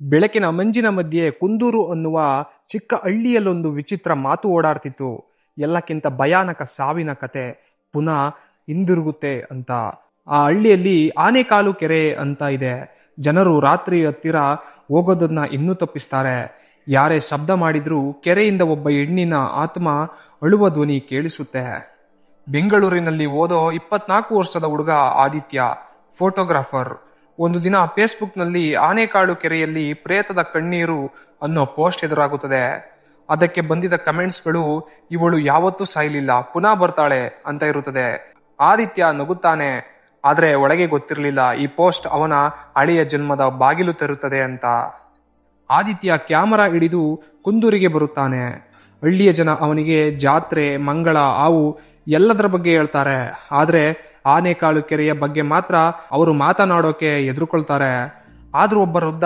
ಬೆಳಕಿನ ಮಂಜಿನ ಮಧ್ಯೆ ಕುಂದೂರು ಅನ್ನುವ ಚಿಕ್ಕ ಹಳ್ಳಿಯಲ್ಲೊಂದು ವಿಚಿತ್ರ ಮಾತು ಓಡಾಡ್ತಿತ್ತು. ಎಲ್ಲಕ್ಕಿಂತ ಭಯಾನಕ ಸಾವಿನ ಕತೆ ಪುನಃ ಹಿಂದಿರುಗುತ್ತೆ ಅಂತ. ಆ ಹಳ್ಳಿಯಲ್ಲಿ ಆನೆಕಾಲು ಕೆರೆ ಅಂತ ಇದೆ. ಜನರು ರಾತ್ರಿ ಹತ್ತಿರ ಹೋಗೋದನ್ನ ಇನ್ನೂ ತಪ್ಪಿಸ್ತಾರೆ. ಯಾರೇ ಶಬ್ದ ಮಾಡಿದ್ರೂ ಕೆರೆಯಿಂದ ಒಬ್ಬ ಹೆಣ್ಣಿನ ಆತ್ಮ ಅಳುವ ಧ್ವನಿ ಕೇಳಿಸುತ್ತೆ. ಬೆಂಗಳೂರಿನಲ್ಲಿ ಓದೋ ಇಪ್ಪತ್ನಾಲ್ಕು ವರ್ಷದ ಹುಡುಗ ಆದಿತ್ಯ, ಫೋಟೋಗ್ರಾಫರ್. ಒಂದು ದಿನ ಫೇಸ್ಬುಕ್ನಲ್ಲಿ ಆನೆಕಾಳು ಕೆರೆಯಲ್ಲಿ ಪ್ರೇತದ ಕಣ್ಣೀರು ಅನ್ನೋ ಪೋಸ್ಟ್ ಎದುರಾಗುತ್ತದೆ. ಅದಕ್ಕೆ ಬಂದಿದ್ದ ಕಮೆಂಟ್ಸ್ಗಳು, ಇವಳು ಯಾವತ್ತೂ ಸಾಯಲಿಲ್ಲ, ಪುನಃ ಬರ್ತಾಳೆ ಅಂತ ಇರುತ್ತದೆ. ಆದಿತ್ಯ ನಗುತ್ತಾನೆ, ಆದರೆ ಒಳಗೆ ಗೊತ್ತಿರಲಿಲ್ಲ, ಈ ಪೋಸ್ಟ್ ಅವನ ಹಳೆಯ ಜನ್ಮದ ಬಾಗಿಲು ತರುತ್ತದೆ ಅಂತ. ಆದಿತ್ಯ ಕ್ಯಾಮರಾ ಹಿಡಿದು ಕುಂದೂರಿಗೆ ಬರುತ್ತಾನೆ. ಹಳ್ಳಿಯ ಜನ ಅವನಿಗೆ ಜಾತ್ರೆ, ಮಂಗಳ, ಹಾವು ಎಲ್ಲದರ ಬಗ್ಗೆ ಹೇಳ್ತಾರೆ. ಆದ್ರೆ ಆನೆಕಾಳು ಕೆರೆಯ ಬಗ್ಗೆ ಮಾತ್ರ ಅವರು ಮಾತನಾಡೋಕೆ ಎದುರುಕೊಳ್ತಾರೆ. ಆದ್ರೂ ಒಬ್ಬ ವೃದ್ಧ,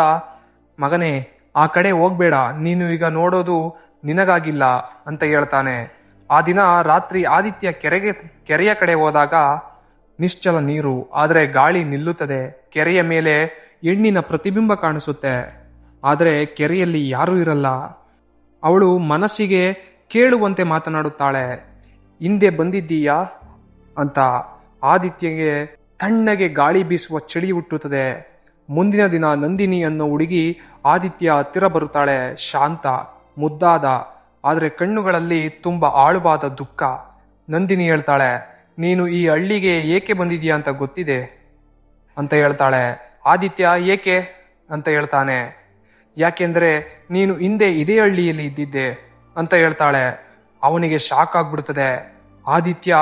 ಮಗನೇ, ಆ ಕಡೆ ಹೋಗ್ಬೇಡ, ನೀನು ಈಗ ನೋಡೋದು ನಿನಗಾಗಿಲ್ಲ ಅಂತ ಹೇಳ್ತಾನೆ. ಆ ದಿನ ರಾತ್ರಿ ಆದಿತ್ಯ ಕೆರೆಗೆ, ಕೆರೆಯ ಕಡೆ ಹೋದಾಗ ನಿಶ್ಚಲ ನೀರು, ಆದರೆ ಗಾಳಿ ನಿಲ್ಲುತ್ತದೆ. ಕೆರೆಯ ಮೇಲೆ ಹೆಣ್ಣಿನ ಪ್ರತಿಬಿಂಬ ಕಾಣಿಸುತ್ತೆ. ಆದರೆ ಕೆರೆಯಲ್ಲಿ ಯಾರೂ ಇರಲ್ಲ. ಅವಳು ಮನಸ್ಸಿಗೆ ಕೇಳುವಂತೆ ಮಾತನಾಡುತ್ತಾಳೆ. ಹಿಂದೆ ಬಂದಿದ್ದೀಯಾ? ಅಂತ. ಆದಿತ್ಯಗೆ ತಣ್ಣಗೆ ಗಾಳಿ ಬೀಸುವ ಚಳಿ ಹುಟ್ಟುತ್ತದೆ. ಮುಂದಿನ ದಿನ ನಂದಿನಿ ಅನ್ನೋ ಹುಡುಗಿ ಆದಿತ್ಯ ಹತ್ತಿರ ಬರುತ್ತಾಳೆ. ಶಾಂತ, ಮುದ್ದಾದ, ಆದರೆ ಕಣ್ಣುಗಳಲ್ಲಿ ತುಂಬ ಆಳುವಾದ ದುಃಖ. ನಂದಿನಿ ಹೇಳ್ತಾಳೆ, ನೀನು ಈ ಹಳ್ಳಿಗೆ ಏಕೆ ಬಂದಿದೀಯಾ ಅಂತ ಗೊತ್ತಿದೆ? ಅಂತ ಹೇಳ್ತಾಳೆ, ಆದಿತ್ಯ, ಏಕೆ? ಅಂತ ಹೇಳ್ತಾನೆ, ಯಾಕೆಂದ್ರೆ ನೀನು ಹಿಂದೆ ಇದೇ ಹಳ್ಳಿಯಲ್ಲಿ ಇದ್ದಿದ್ದೆ. ಅಂತ ಹೇಳ್ತಾಳೆ, ಅವನಿಗೆ ಶಾಕ್ ಆಗ್ಬಿಡ್ತದೆ. ಆದಿತ್ಯ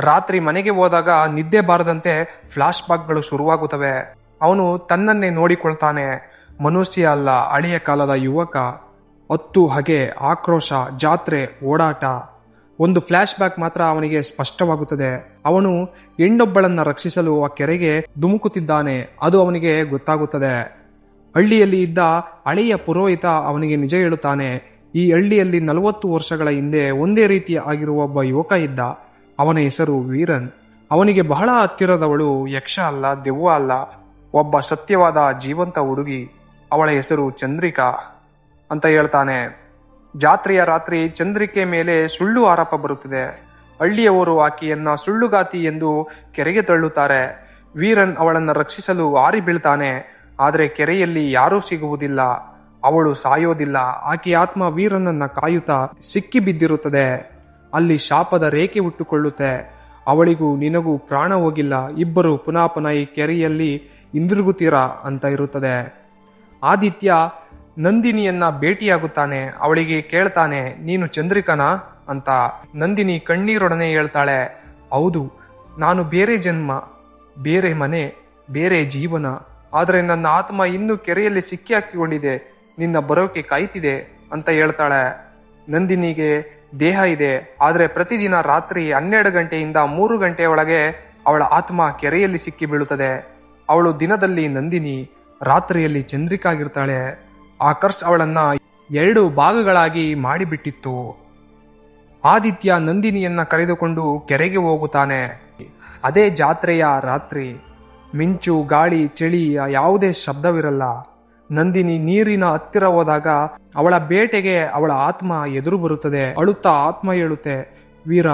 ರಾತ್ರಿ ಮನೆಗೆ ಹೋದಾಗ ನಿದ್ದೆ ಬಾರದಂತೆ ಫ್ಲಾಶ್ ಬ್ಯಾಕ್ಗಳು ಶುರುವಾಗುತ್ತವೆ. ಅವನು ತನ್ನನ್ನೇ ನೋಡಿಕೊಳ್ತಾನೆ. ಮನುಷ್ಯ ಅಲ್ಲ, ಹಳೆಯ ಕಾಲದ ಯುವಕ. ಹತ್ತು ಹಗೆ, ಆಕ್ರೋಶ, ಜಾತ್ರೆ, ಓಡಾಟ. ಒಂದು ಫ್ಲಾಶ್ ಬ್ಯಾಕ್ ಮಾತ್ರ ಅವನಿಗೆ ಸ್ಪಷ್ಟವಾಗುತ್ತದೆ. ಅವನು ಹೆಣ್ಣೊಬ್ಬಳನ್ನ ರಕ್ಷಿಸಲು ಆ ಕೆರೆಗೆ ಧುಮುಕುತ್ತಿದ್ದಾನೆ. ಅದು ಅವನಿಗೆ ಗೊತ್ತಾಗುತ್ತದೆ. ಹಳ್ಳಿಯಲ್ಲಿ ಇದ್ದ ಹಳೆಯ ಪುರೋಹಿತ ಅವನಿಗೆ ನಿಜ ಹೇಳುತ್ತಾನೆ. ಈ ಹಳ್ಳಿಯಲ್ಲಿ ನಲವತ್ತು ವರ್ಷಗಳ ಹಿಂದೆ ಒಂದೇ ರೀತಿ ಆಗಿರುವ ಒಬ್ಬ ಯುವಕ ಇದ್ದ. ಅವನ ಹೆಸರು ವೀರನ್. ಅವನಿಗೆ ಬಹಳ ಹತ್ತಿರದವಳು ಯಕ್ಷ ಅಲ್ಲ, ದೆವ್ವ ಅಲ್ಲ. ಒಬ್ಬ ಸತ್ಯವಾದ ಜೀವಂತ ಹುಡುಗಿ. ಅವಳ ಹೆಸರು ಚಂದ್ರಿಕಾ ಅಂತ ಹೇಳ್ತಾನೆ. ಜಾತ್ರೆಯ ರಾತ್ರಿ ಚಂದ್ರಿಕೆ ಮೇಲೆ ಸುಳ್ಳು ಆರೋಪ ಬರುತ್ತದೆ. ಹಳ್ಳಿಯವರು ಆಕೆಯನ್ನ ಸುಳ್ಳುಗಾತಿ ಎಂದು ಕೆರೆಗೆ ತಳ್ಳುತ್ತಾರೆ. ವೀರನ್ ಅವಳನ್ನು ರಕ್ಷಿಸಲು ಹಾರಿ ಬೀಳ್ತಾನೆ. ಆದರೆ ಕೆರೆಯಲ್ಲಿ ಯಾರೂ ಸಿಗುವುದಿಲ್ಲ. ಅವಳು ಸಾಯೋದಿಲ್ಲ. ಆಕೆಯ ಆತ್ಮ ವೀರನನ್ನ ಕಾಯುತ್ತಾ ಸಿಕ್ಕಿ ಬಿದ್ದಿರುತ್ತದೆ. ಅಲ್ಲಿ ಶಾಪದ ರೇಖೆ ಹುಟ್ಟುಕೊಳ್ಳುತ್ತೆ ಅವಳಿಗೂ ನಿನಗೂ ಪ್ರಾಣ ಹೋಗಿಲ್ಲ. ಇಬ್ಬರು ಪುನಃ ಈ ಕೆರೆಯಲ್ಲಿ ಹಿಂದಿರುಗುತ್ತೀರಾ ಅಂತ ಇರುತ್ತದೆ. ಆದಿತ್ಯ ನಂದಿನಿಯನ್ನ ಭೇಟಿಯಾಗುತ್ತಾನೆ. ಅವಳಿಗೆ ಕೇಳ್ತಾನೆ, ನೀನು ಚಂದ್ರಿಕನಾ? ಅಂತ. ನಂದಿನಿ ಕಣ್ಣೀರೊಡನೆ ಹೇಳ್ತಾಳೆ, ಹೌದು, ನಾನು ಬೇರೆ ಜನ್ಮ, ಬೇರೆ ಮನೆ, ಬೇರೆ ಜೀವನ. ಆದರೆ ನನ್ನ ಆತ್ಮ ಇನ್ನೂ ಕೆರೆಯಲ್ಲಿ ಸಿಕ್ಕಿ ಹಾಕಿಕೊಂಡಿದೆ ನಿನ್ನ ಬರೋಕೆ ಕಾಯ್ತಿದೆ, ಅಂತ ಹೇಳ್ತಾಳೆ. ನಂದಿನಿಗೆ ದೇಹ ಇದೆ, ಆದರೆ ಪ್ರತಿದಿನ ರಾತ್ರಿ ಹನ್ನೆರಡು ಗಂಟೆಯಿಂದ ಮೂರು ಗಂಟೆ ಒಳಗೆ ಅವಳ ಆತ್ಮ ಕೆರೆಯಲ್ಲಿ ಸಿಕ್ಕಿ ಬೀಳುತ್ತದೆ. ಅವಳು ದಿನದಲ್ಲಿ ನಂದಿನಿ, ರಾತ್ರಿಯಲ್ಲಿ ಚಂದ್ರಿಕಾಗಿರ್ತಾಳೆ. ಆ ಕರ್ಸ್ ಅವಳನ್ನ ಎರಡು ಭಾಗಗಳಾಗಿ ಮಾಡಿಬಿಟ್ಟಿತ್ತು. ಆದಿತ್ಯ ನಂದಿನಿಯನ್ನ ಕರೆದುಕೊಂಡು ಕೆರೆಗೆ ಹೋಗುತ್ತಾನೆ. ಅದೇ ಜಾತ್ರೆಯ ರಾತ್ರಿ, ಮಿಂಚು, ಗಾಳಿ, ಚಳಿ, ಯಾವುದೇ ಶಬ್ದವಿರಲ್ಲ. ನಂದಿನಿ ನೀರಿನ ಹತ್ತಿರ ಹೋದಾಗ ಅವಳ ಬೇಟೆಗೆ ಅವಳ ಆತ್ಮ ಎದುರು ಬರುತ್ತದೆ. ಅಳುತ್ತಾ ಆತ್ಮ ಹೇಳುತ್ತೆ, ವೀರ,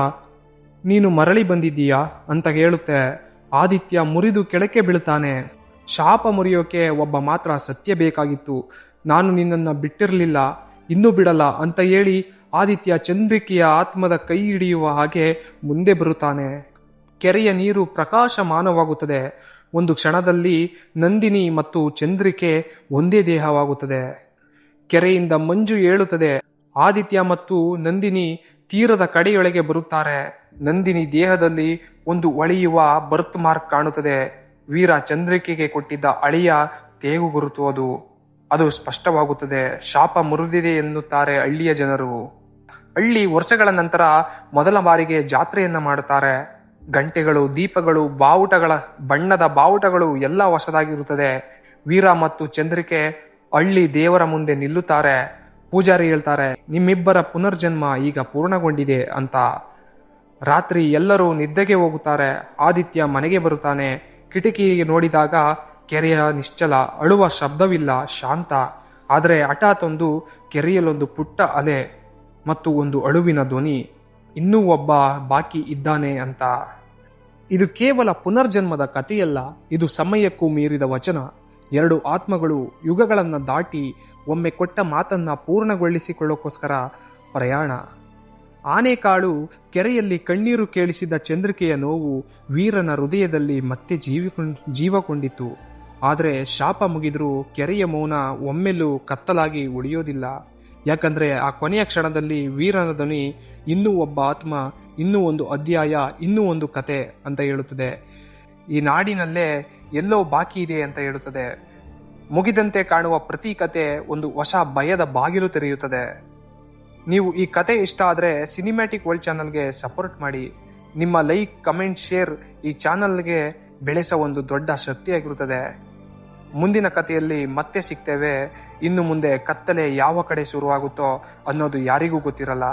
ನೀನು ಮರಳಿ ಬಂದಿದ್ದೀಯಾ? ಅಂತ ಹೇಳುತ್ತೆ. ಆದಿತ್ಯ ಮುರಿದು ಕೆಳಕ್ಕೆ ಬೀಳ್ತಾನೆ. ಶಾಪ ಮುರಿಯೋಕೆ ಒಬ್ಬ ಮಾತ್ರ ಸತ್ಯ ಬೇಕಾಗಿತ್ತು. ನಾನು ನಿನ್ನನ್ನು ಬಿಟ್ಟಿರಲಿಲ್ಲ, ಇನ್ನೂ ಬಿಡಲ್ಲ ಅಂತ ಹೇಳಿ ಆದಿತ್ಯ ಚಂದ್ರಿಕೆಯ ಆತ್ಮದ ಕೈ ಹಿಡಿಯುವ ಹಾಗೆ ಮುಂದೆ ಬರುತ್ತಾನೆ. ಕೆರೆಯ ನೀರು ಪ್ರಕಾಶಮಾನವಾಗುತ್ತದೆ. ಒಂದು ಕ್ಷಣದಲ್ಲಿ ನಂದಿನಿ ಮತ್ತು ಚಂದ್ರಿಕೆ ಒಂದೇ ದೇಹವಾಗುತ್ತದೆ. ಕೆರೆಯಿಂದ ಮಂಜು ಏಳುತ್ತದೆ. ಆದಿತ್ಯ ಮತ್ತು ನಂದಿನಿ ತೀರದ ಕಡೆಯೊಳಗೆ ಬರುತ್ತಾರೆ. ನಂದಿನಿ ದೇಹದಲ್ಲಿ ಒಂದು ಒಳೆಯುವ ಬರ್ತ್ ಮಾರ್ಕ್ ಕಾಣುತ್ತದೆ. ವೀರ ಚಂದ್ರಿಕೆಗೆ ಕೊಟ್ಟಿದ್ದ ಅಳಿಯ ತೇಗು ಗುರುತು ಅದು. ಅದು ಸ್ಪಷ್ಟವಾಗುತ್ತದೆ. ಶಾಪ ಮುರಿದಿದೆ ಎನ್ನುತ್ತಾರೆ ಹಳ್ಳಿಯ ಜನರು. ಹಳ್ಳಿ ವರ್ಷಗಳ ನಂತರ ಮೊದಲ ಬಾರಿಗೆ ಜಾತ್ರೆಯನ್ನ ಮಾಡುತ್ತಾರೆ. ಗಂಟೆಗಳು, ದೀಪಗಳು, ಬಾವುಟಗಳ ಬಣ್ಣದ ಬಾವುಟಗಳು ಎಲ್ಲ ಹೊಸದಾಗಿರುತ್ತದೆ. ವೀರ ಮತ್ತು ಚಂದ್ರಿಕೆ ಹಳ್ಳಿ ದೇವರ ಮುಂದೆ ನಿಲ್ಲುತ್ತಾರೆ. ಪೂಜಾರಿ ಹೇಳ್ತಾರೆ, ನಿಮ್ಮಿಬ್ಬರ ಪುನರ್ಜನ್ಮ ಈಗ ಪೂರ್ಣಗೊಂಡಿದೆ ಅಂತ. ರಾತ್ರಿ ಎಲ್ಲರೂ ನಿದ್ದೆಗೆ ಹೋಗುತ್ತಾರೆ. ಆದಿತ್ಯ ಮನೆಗೆ ಬರುತ್ತಾನೆ. ಕಿಟಕಿಗೆ ನೋಡಿದಾಗ ಕೆರೆಯ ನಿಶ್ಚಲ, ಅಳುವ ಶಬ್ದವಿಲ್ಲ, ಶಾಂತ. ಆದರೆ ಹಠಾತ್ ಒಂದು ಕೆರೆಯಲ್ಲೊಂದು ಪುಟ್ಟ ಅಲೆ ಮತ್ತು ಒಂದು ಅಳುವಿನ ಧ್ವನಿ, ಇನ್ನೂ ಒಬ್ಬ ಬಾಕಿ ಇದ್ದಾನೆ ಅಂತ. ಇದು ಕೇವಲ ಪುನರ್ಜನ್ಮದ ಕಥೆಯಲ್ಲ, ಇದು ಸಮಯಕ್ಕೂ ಮೀರಿದ ವಚನ. ಎರಡು ಆತ್ಮಗಳು ಯುಗಗಳನ್ನು ದಾಟಿ ಒಮ್ಮೆ ಕೊಟ್ಟ ಮಾತನ್ನು ಪೂರ್ಣಗೊಳಿಸಿಕೊಳ್ಳೋಕ್ಕೋಸ್ಕರ ಪ್ರಯಾಣ. ಆನೆಕಾಳು ಕೆರೆಯಲ್ಲಿ ಕಣ್ಣೀರು ಕೇಳಿಸಿದ ಚಂದ್ರಿಕೆಯ ನೋವು ವೀರನ ಹೃದಯದಲ್ಲಿ ಮತ್ತೆ ಜೀವಿಕೊಂಡ್ ಜೀವಕೊಂಡಿತು ಆದರೆ ಶಾಪ ಮುಗಿದರೂ ಕೆರೆಯ ಮೌನ ಒಮ್ಮೆಲ್ಲೂ ಕತ್ತಲಾಗಿ ಉಳಿಯೋದಿಲ್ಲ. ಯಾಕಂದ್ರೆ ಆ ಕೊನೆಯ ಕ್ಷಣದಲ್ಲಿ ವೀರನ ಧ್ವನಿ, ಇನ್ನೂ ಒಬ್ಬ ಆತ್ಮ, ಇನ್ನೂ ಒಂದು ಅಧ್ಯಾಯ, ಇನ್ನೂ ಒಂದು ಕತೆ ಅಂತ ಹೇಳುತ್ತದೆ. ಈ ನಾಡಿನಲ್ಲೇ ಎಲ್ಲೋ ಬಾಕಿ ಇದೆ ಅಂತ ಹೇಳುತ್ತದೆ. ಮುಗಿದಂತೆ ಕಾಣುವ ಪ್ರತಿ ಕತೆ ಒಂದು ಹೊಸ ಭಯದ ಬಾಗಿಲು ತೆರೆಯುತ್ತದೆ. ನೀವು ಈ ಕತೆ ಇಷ್ಟ ಆದರೆ ಸಿನಿಮ್ಯಾಟಿಕ್ ವರ್ಲ್ಡ್ ಚಾನಲ್ಗೆ ಸಪೋರ್ಟ್ ಮಾಡಿ. ನಿಮ್ಮ ಲೈಕ್, ಕಮೆಂಟ್, ಶೇರ್ ಈ ಚಾನಲ್ಗೆ ಬೆಳೆಸ ಒಂದು ದೊಡ್ಡ ಶಕ್ತಿಯಾಗಿರುತ್ತದೆ. ಮುಂದಿನ ಕಥೆಯಲ್ಲಿ ಮತ್ತೆ ಸಿಗ್ತೇವೆ. ಇನ್ನು ಮುಂದೆ ಕತ್ತಲೆ ಯಾವ ಕಡೆ ಶುರುವಾಗುತ್ತೋ ಅನ್ನೋದು ಯಾರಿಗೂ ಗೊತ್ತಿರಲ್ಲ.